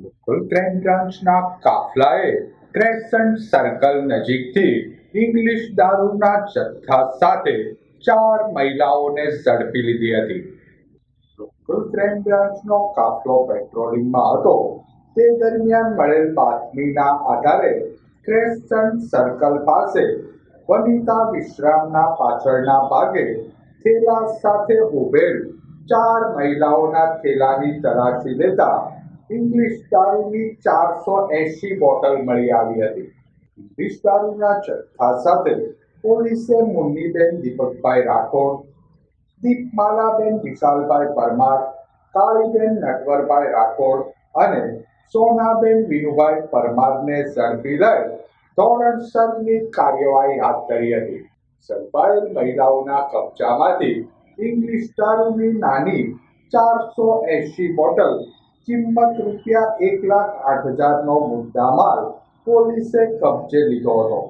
Local crime બ્રાન્ચના કાફલાએ crescent circle નજીકથી ઇંગ્લિશ દારૂના જથ્થા સાથે ચાર મહિલાઓને ઝડપી લીધી હતી. લોકલ ક્રાઇમ બ્રાન્ચનો કાફલો પેટ્રોલિંગમાં હતો. તે દરમિયાન મળેલ બાતમીના આધારે ક્રેસન્ટ સર્કલ પાસે વનિતા વિશ્રામના પાછળના ભાગે થેલા સાથે ઉભેલ ચાર મહિલાઓના થેલાની તલાશી લેતા ઇંગ્લિશ દારૂની ચારસો એંશી બોટલ મળી આવી હતી. ઇંગ્લિશ દારૂના જથ્થા સાથે પોલીસે મુન્નીબેન દીપકભાઈ રાઠોડ, દીપમાલાબેન વિશાલભાઈ પરમાર, કાળીબેન નટવરભાઈ રાઠોડ અને સોનાબેન વિનુભાઈ પરમારને ઝડપી લઈ ધોરણસરની કાર્યવાહી હાથ ધરી હતી. ઝડપાયેલ મહિલાઓના કબજામાંથી ઇંગ્લિશ દારૂની નાની ચારસો એંશી બોટલ કિંમત રૂપિયા એક લાખ આઠ હજારનો મુદ્દામાલ પોલીસે કબજે લીધો હતો.